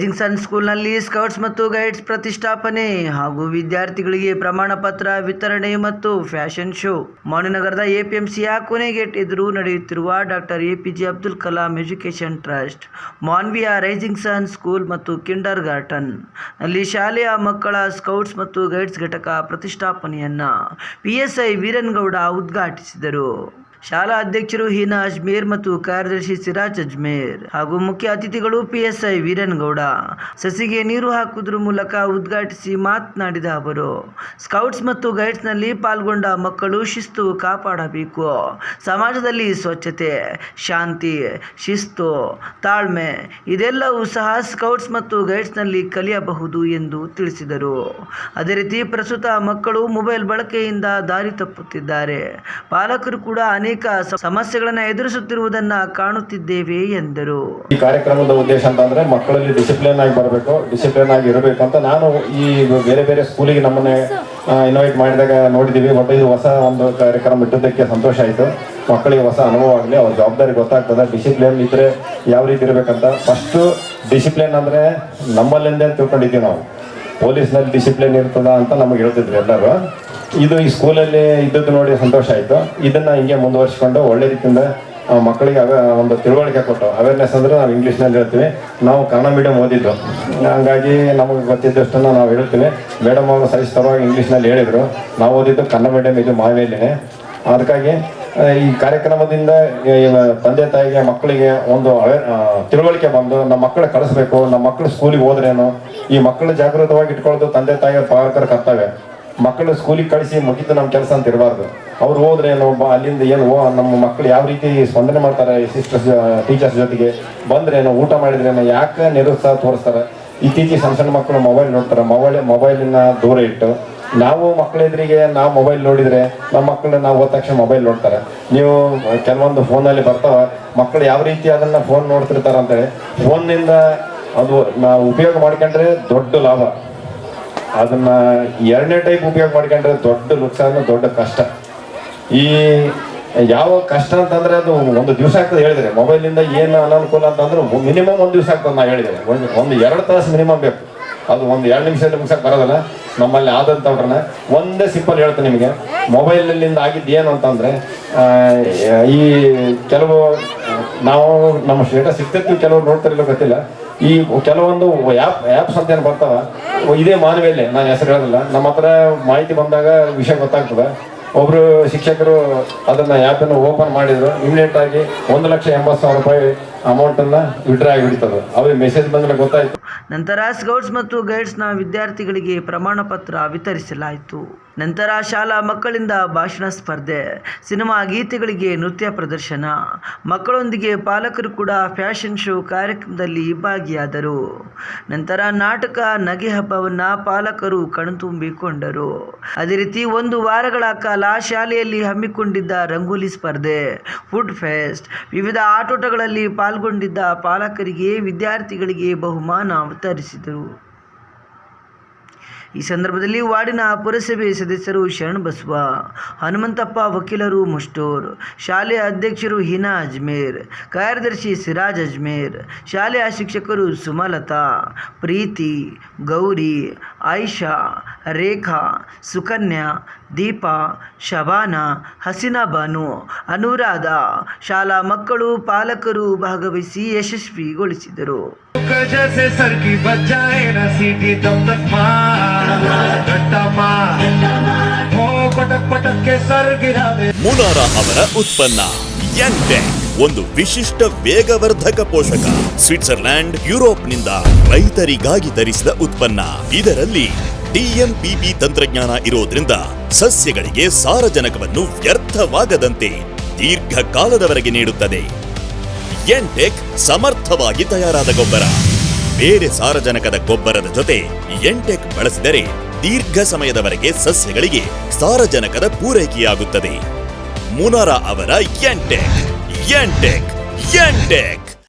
Rising sun ಸ್ಕೂಲ್ನಲ್ಲಿ scouts ಮತ್ತು guides ಪ್ರತಿಷ್ಠಾಪನೆ ಹಾಗೂ ವಿದ್ಯಾರ್ಥಿಗಳಿಗೆ ಪ್ರಮಾಣ ಪತ್ರ ವಿತರಣೆ ಮತ್ತು ಫ್ಯಾಷನ್ ಶೋ ಮೌನನಗರದ ಎಪಿಎಂಸಿಯ ಕೊನೆಗೇಟ್ ಎದುರು ನಡೆಯುತ್ತಿರುವ doctor APJ Abdul Kalam education trust ಮಾನ್ವಿಯ rising sun school ಮತ್ತು ಕಿಂಡರ್ ಗಾರ್ಟನ್ನಲ್ಲಿ ಶಾಲೆಯ ಮಕ್ಕಳ ಸ್ಕೌಟ್ಸ್ ಮತ್ತು ಗೈಡ್ಸ್ ಘಟಕ ಪ್ರತಿಷ್ಠಾಪನೆಯನ್ನ ಪಿಎಸ್ಐ ವೀರನ್ಗೌಡ ಉದ್ಘಾಟಿಸಿದರು. ಶಾಲಾ ಅಧ್ಯಕ್ಷರು ಹೀನಾ ಅಜ್ಮೇರ್ ಮತ್ತು ಕಾರ್ಯದರ್ಶಿ ಸಿರಾಜ್ ಅಜ್ಮೇರ್ ಹಾಗೂ ಮುಖ್ಯ ಅತಿಥಿಗಳು ಪಿಎಸ್ಐ ವೀರನ್ಗೌಡ. ಸಸಿಗೆ ನೀರು ಹಾಕುವುದರ ಮೂಲಕ ಉದ್ಘಾಟಿಸಿ ಮಾತನಾಡಿದ ಅವರು, ಸ್ಕೌಟ್ಸ್ ಮತ್ತು ಗೈಡ್ಸ್ನಲ್ಲಿ ಪಾಲ್ಗೊಂಡ ಮಕ್ಕಳು ಶಿಸ್ತು ಕಾಪಾಡಬೇಕು. ಸಮಾಜದಲ್ಲಿ ಸ್ವಚ್ಛತೆ, ಶಾಂತಿ, ಶಿಸ್ತು, ತಾಳ್ಮೆ ಇದೆಲ್ಲವೂ ಸಹ ಸ್ಕೌಟ್ಸ್ ಮತ್ತು ಗೈಡ್ಸ್ನಲ್ಲಿ ಕಲಿಯಬಹುದು ಎಂದು ತಿಳಿಸಿದರು. ಅದೇ ರೀತಿ ಪ್ರಸ್ತುತ ಮಕ್ಕಳು ಮೊಬೈಲ್ ಬಳಕೆಯಿಂದ ದಾರಿ ತಪ್ಪುತ್ತಿದ್ದಾರೆ. ಪಾಲಕರು ಕೂಡ ಅನೇಕ ಸ- ಸಮಸ್ಯೆಗಳನ್ನು ಎದುರಿಸುತ್ತಿರುವುದನ್ನು ಕಾಣುತ್ತಿದ್ದೇವೆ ಎಂದರು. ಈ ಕಾರ್ಯಕ್ರಮದ ಉದ್ದೇಶ ಅಂತಂದ್ರೆ ಮಕ್ಕಳಲ್ಲಿ ಡಿಸಿಪ್ಲಿನ್ ಆಗಿ ಬರಬೇಕು ಡಿಸಿಪ್ಲಿನ್ ಆಗಿ ಇರಬೇಕಂತ ನಾನು ಈ ಬೇರೆ ಬೇರೆ ಸ್ಕೂಲಿಗೆ ನಮ್ಮನ್ನೇ ಇನ್ವೈಟ್ ಮಾಡಿದಾಗ ನೋಡಿದ್ದೀವಿ ಬಟ್ ಇದು ಹೊಸ ಒಂದು ಕಾರ್ಯಕ್ರಮ ಇಟ್ಟಿದ್ದಕ್ಕೆ ಸಂತೋಷ ಆಯಿತು. ಮಕ್ಕಳಿಗೆ ಹೊಸ ಅನುಭವ ಆಗಲಿ, ಅವ್ರ ಜವಾಬ್ದಾರಿ ಗೊತ್ತಾಗ್ತದೆ. ಡಿಸಿಪ್ಲಿನ್ ಇದ್ರೆ ಯಾವ ರೀತಿ ಇರಬೇಕಂತ. ಫಸ್ಟು ಡಿಸಿಪ್ಲಿನ್ ಅಂದ್ರೆ ನಮ್ಮಲ್ಲಿಂದ ತಿಳ್ಕೊಂಡಿದ್ದೀವಿ ನಾವು. ಪೊಲೀಸ್ನಲ್ಲಿ ಡಿಸಿಪ್ಲಿನ್ ಇರ್ತದ ಅಂತ ನಮಗೆ ಹೇಳ್ತಿದ್ರು ಎಲ್ಲರೂ. ಇದು ಈ ಸ್ಕೂಲಲ್ಲಿ ಇದ್ದದ್ದು ನೋಡಿ ಸಂತೋಷ ಆಯಿತು. ಇದನ್ನು ಹಿಂಗೆ ಮುಂದುವರಿಸ್ಕೊಂಡು ಒಳ್ಳೆ ರೀತಿಯಿಂದ ಮಕ್ಕಳಿಗೆ ಅವ, ಒಂದು ತಿಳುವಳಿಕೆ ಕೊಟ್ಟು ಅವೇರ್ನೆಸ್ ಅಂದ್ರೆ ನಾವು ಇಂಗ್ಲೀಷ್ನಲ್ಲಿ ಹೇಳ್ತೀವಿ. ನಾವು ಕನ್ನಡ ಮೀಡಿಯಂ ಓದಿದ್ದು. ಹಂಗಾಗಿ ನಮಗೆ ಗೊತ್ತಿದ್ದಷ್ಟನ್ನು ನಾವು ಹೇಳ್ತೀವಿ. ಮೇಡಮ್ ಅವರು ಸಹಿಸ್ತರವಾಗಿ ಇಂಗ್ಲೀಷ್ನಲ್ಲಿ ಹೇಳಿದರು. ನಾವು ಓದಿದ್ದು ಕನ್ನಡ ಮೀಡಿಯಂ ಇದು ಮಾವೇಲಿನೇ. ಅದಕ್ಕಾಗಿ ಈ ಕಾರ್ಯಕ್ರಮದಿಂದ ತಂದೆ ತಾಯಿಗೆ, ಮಕ್ಕಳಿಗೆ ಒಂದು ಅವೇರ್ ತಿಳುವಳಿಕೆ ಬಂದು ನಮ್ಮ ಮಕ್ಕಳ ಕಳಿಸ್ಬೇಕು, ನಮ್ಮ ಮಕ್ಕಳು ಸ್ಕೂಲಿಗೆ ಹೋದ್ರೇನು, ಈ ಮಕ್ಕಳು ಜಾಗೃತವಾಗಿ ಇಟ್ಕೊಳ್ಳೋದು ತಂದೆ ತಾಯಿಯ ಪಾಲಕರ ಕರ್ತವ್ಯ. ಮಕ್ಕಳು ಸ್ಕೂಲಿಗೆ ಕಳಿಸಿ ಮುಗಿತು ನಮ್ಮ ಕೆಲಸ ಅಂತ ಇರಬಾರ್ದು. ಅವ್ರು ಹೋದ್ರೆ ಒಬ್ಬ ಅಲ್ಲಿಂದ ಏನು, ಓ, ನಮ್ಮ ಮಕ್ಕಳು ಯಾವ ರೀತಿ ಸ್ಪಂದನೆ ಮಾಡ್ತಾರೆ ಸಿಸ್ಟರ್ಸ್ ಟೀಚರ್ಸ್ ಜೊತೆಗೆ. ಬಂದ್ರೇನು ಊಟ ಮಾಡಿದ್ರೇನು ಯಾಕೆ ನಿರುತ್ಸಾಹ ತೋರಿಸ್ತಾರೆ? ಇತ್ತೀಚೆಗೆ ಸಣ್ಣ ಸಣ್ಣ ಮಕ್ಕಳು ಮೊಬೈಲ್ ನೋಡ್ತಾರೆ. ಮೊಬೈಲ್ ಮೊಬೈಲಿನ ದೂರ ಇಟ್ಟು, ನಾವು ಮಕ್ಕಳ ಎದುರಿಗೆ ನಾವು ಮೊಬೈಲ್ ನೋಡಿದ್ರೆ ನಮ್ಮ ಮಕ್ಕಳು ನಾವು ಹೋದ ತಕ್ಷಣ ಮೊಬೈಲ್ ನೋಡ್ತಾರೆ. ನೀವು ಕೆಲವೊಂದು ಫೋನಲ್ಲಿ ಬರ್ತಾವ ಮಕ್ಕಳು ಯಾವ ರೀತಿ ಅದನ್ನ ಫೋನ್ ನೋಡ್ತಿರ್ತಾರೆ ಅಂತೇಳಿ ಫೋನ್ನಿಂದ ಅದು ನಾವು ಉಪಯೋಗ ಮಾಡ್ಕೊಂಡ್ರೆ ದೊಡ್ಡ ಲಾಭ. ಅದನ್ನ ಎರಡನೇ ಟೈಪ್ ಉಪಯೋಗ ಮಾಡ್ಕೊಂಡ್ರೆ ದೊಡ್ಡ ನುಕ್ಸಾನ, ದೊಡ್ಡ ಕಷ್ಟ. ಈ ಯಾವ ಕಷ್ಟ ಅಂತಂದ್ರೆ ಅದು ಒಂದು ದಿವಸ ಆಗ್ತದೆ ಹೇಳಿದ್ರೆ. ಮೊಬೈಲಿಂದ ಏನು ಅನಾನುಕೂಲ ಅಂತಂದ್ರೆ ಮಿನಿಮಮ್ ಒಂದು ದಿವಸ ಆಗ್ತದೆ ನಾ ಹೇಳಿದ್ರೆ. ಒಂದು ಒಂದು ಎರಡು ತಾಸು ಮಿನಿಮಮ್ ಬೇಕು. ಅದು ಒಂದು ಎರಡು ನಿಮಿಷ ಮುಗಿಸಕ್ಕೆ ಬರೋದಲ್ಲ, ನಮ್ಮಲ್ಲಿ ಆದಂಥವ್ರನ್ನ ಒಂದೇ ಸಿಂಪಲ್ ಹೇಳ್ತೇನೆ ನಿಮಗೆ. ಮೊಬೈಲ್ನಿಂದ ಆಗಿದ್ದು ಏನು ಅಂತಂದ್ರೆ ಈ ಕೆಲವು, ನಾವು, ನಮ್ಮ ಸ್ಟೇಟಸ್ ಸಿಗ್ತಿರ್ತೀವಿ ಕೆಲವು ನೋಡ್ತಿರಲಿಲ್ಲ, ಗೊತ್ತಿಲ್ಲ. ಈ ಕೆಲವೊಂದು ಆ್ಯಪ್ ಆ್ಯಪ್ಸ್ ಅಂತ ಏನು ಬರ್ತಾವ, ಇದೇ ಮಾನವಿಯಲ್ಲಿ, ನಾನು ಹೆಸರು ಹೇಳೋದಿಲ್ಲ. ನಮ್ಮ ಹತ್ರ ಮಾಹಿತಿ ಬಂದಾಗ ವಿಷಯ ಗೊತ್ತಾಗ್ತದೆ. ಒಬ್ಬರು ಶಿಕ್ಷಕರು ಅದನ್ನು ಆ್ಯಪನ್ನು ಓಪನ್ ಮಾಡಿದರು. ಇಮಿಡಿಯೇಟಾಗಿ ಒಂದು ಲಕ್ಷ ಎಂಬತ್ತು ಸಾವಿರ ರೂಪಾಯಿ ನಂತರ ಸ್ಕೌಟ್ಸ್ ಮತ್ತು ಗೈಡ್ಸ್ನ ವಿದ್ಯಾರ್ಥಿಗಳಿಗೆ ಪ್ರಮಾಣ ಪತ್ರ ವಿತರಿಸಲಾಯಿತು. ನಂತರ ಶಾಲಾ ಮಕ್ಕಳಿಂದ ಭಾಷಣ ಸ್ಪರ್ಧೆ, ಸಿನಿಮಾ ಗೀತೆಗಳಿಗೆ ನೃತ್ಯ ಪ್ರದರ್ಶನ. ಮಕ್ಕಳೊಂದಿಗೆ ಪಾಲಕರು ಕೂಡ ಫ್ಯಾಷನ್ ಶೋ ಕಾರ್ಯಕ್ರಮದಲ್ಲಿ ಭಾಗಿಯಾದರು. ನಂತರ ನಾಟಕ ನಗೆ ಹಬ್ಬವನ್ನು ಪಾಲಕರು ಕಣ್ತುಂಬಿಕೊಂಡರು. ಅದೇ ರೀತಿ ಒಂದು ವಾರಗಳ ಕಾಲ ಶಾಲೆಯಲ್ಲಿ ಹಮ್ಮಿಕೊಂಡಿದ್ದ ರಂಗೋಲಿ ಸ್ಪರ್ಧೆ ಫುಡ್ ಫೆಸ್ಟ್ ವಿವಿಧ ಆಟೋಟಗಳಲ್ಲಿ ಪಾಲ್ಗೊಂಡಿದ್ದ ಪಾಲಕರಿಗೆ ವಿದ್ಯಾರ್ಥಿಗಳಿಗೆ ಬಹುಮಾನ ವಿತರಿಸಿದರು ಈ ಸಂದರ್ಭದಲ್ಲಿ ವಾರ್ಡಿನ ಪುರಸಭೆ ಸದಸ್ಯರು ಶರಣಬಸವ ಹನುಮಂತಪ್ಪ, ವಕೀಲರು ಮುಷ್ಟೂರ್ ಶಾಲೆಯ ಅಧ್ಯಕ್ಷರು ಹಿನಾ ಅಜ್ಮೇರ್, ಕಾರ್ಯದರ್ಶಿ ಸಿರಾಜ್ ಅಜ್ಮೇರ್, ಶಾಲೆಯ ಶಿಕ್ಷಕರು ಸುಮಲತಾ, ಪ್ರೀತಿ, ಗೌರಿ, ಆಯಿಷಾ, ರೇಖಾ, ಸುಕನ್ಯಾ ದೀಪಾ ಶಬಾನಾ ಹಸೀನಾ ಬಾನು ಅನುರಾಧ ಶಾಲಾ ಮಕ್ಕಳು ಪಾಲಕರು ಭಾಗವಹಿಸಿ ಯಶಸ್ವಿಗೊಳಿಸಿದರು. ಮುನಾರ ಅವರ ಉತ್ಪನ್ನ ಒಂದು ವಿಶಿಷ್ಟ ವೇಗವರ್ಧಕ ಪೋಷಕ. ಸ್ವಿಟ್ಜರ್ಲ್ಯಾಂಡ್ ಯುರೋಪ್ನಿಂದ ರೈತರಿಗಾಗಿ ತರಿಸಿದ ಉತ್ಪನ್ನ. ಇದರಲ್ಲಿ ಡಿಎಂಪಿಪಿ ತಂತ್ರಜ್ಞಾನ ಇರೋದ್ರಿಂದ ಸಸ್ಯಗಳಿಗೆ ಸಾರಜನಕವನ್ನು ವ್ಯರ್ಥವಾಗದಂತೆ ದೀರ್ಘಕಾಲದವರೆಗೆ ನೀಡುತ್ತದೆ. ಎಂಟೆಕ್ ಸಮರ್ಥವಾಗಿ ತಯಾರಾದ ಗೊಬ್ಬರ. ಬೇರೆ ಸಾರಜನಕದ ಗೊಬ್ಬರದ ಜೊತೆ ಎಂಟೆಕ್ ಬಳಸಿದರೆ ದೀರ್ಘ ಸಮಯದವರೆಗೆ ಸಸ್ಯಗಳಿಗೆ ಸಾರಜನಕದ ಪೂರೈಕೆಯಾಗುತ್ತದೆ. ಮುನಾರ ಅವರ ಎಂಟೆಕ್ ಎಂಟೆಕ್ ಎಂಟೆಕ್